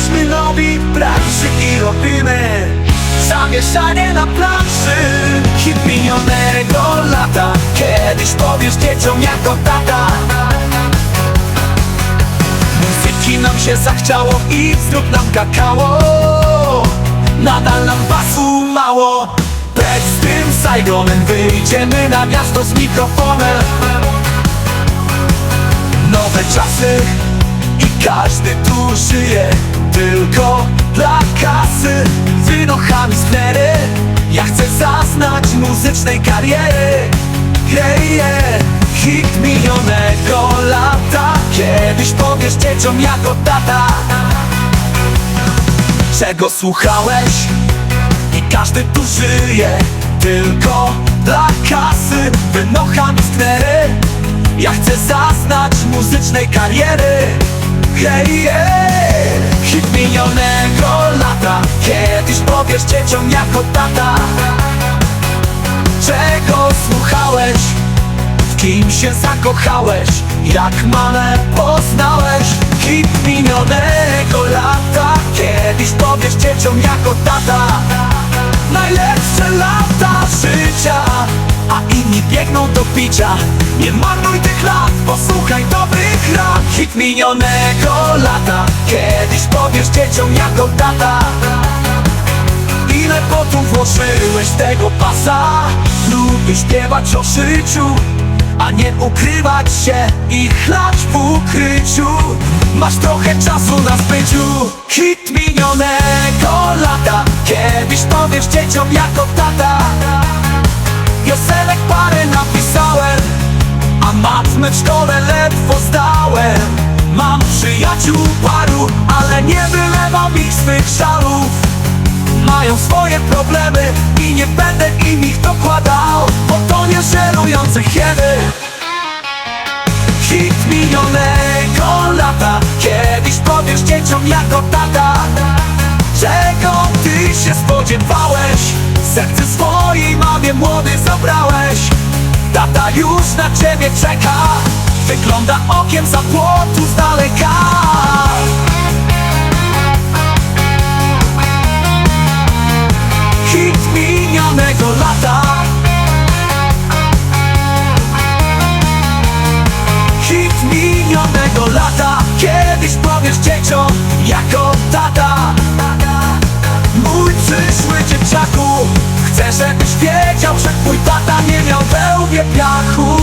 Jesteśmy nowi w branży i robimy Zamieszanie na planszy. Hit minionego lata Kiedyś powiesz dzieciom jako tata. Muzyki nam się zachciało i zrób nam kakao. Nadal nam basu mało. Precz z tym Saigonem Wyjdziemy na miasto z mikrofonem. Nowe czasy każdy tu żyje Tylko dla kasy. Wynochami sknery Ja chcę zaznać muzycznej kariery. Yeah, yeah. Hit minionego lata. Kiedyś powiesz dzieciom jako tata Czego słuchałeś? I każdy tu żyje Tylko dla kasy. Wynochami sknery Ja chcę zaznać muzycznej kariery Hej, yeah. Hit minionego lata Kiedyś powiesz dzieciom jako tata Czego słuchałeś? W kim się zakochałeś? Jak mamę poznałeś? Hit minionego lata Kiedyś powiesz dzieciom jako tata Najlepsze lata życia inni biegną do picia. Nie marnuj tych lat, posłuchaj dobrych rad. Hit minionego lata. Kiedyś powiesz dzieciom jako tata. Ile potu włożyłeś tego pasa? Lubię śpiewać o życiu A nie ukrywać się i chlać w ukryciu. Masz trochę czasu na zbyciu. Hit minionego lata. Kiedyś powiesz dzieciom jako tata Piosenek parę napisałem A matmę w szkole ledwo zdałem. Mam przyjaciół paru Ale nie wylewam ich swych żalów. Mają swoje problemy i nie będę im ich dokładał Bo to nie żerujące hieny. Hit minionego lata. Kiedyś powiesz dzieciom jako tata Czego ty się spodziewałeś? Już na ciebie czeka. Wygląda okiem za płotu z daleka. Hit minionego lata. Hit minionego lata. Kiedyś powiesz dzieciom jako tata. Mój przyszły dzieciaku Chcę żebyś wiedział, że twój tata nie miał є п'яху.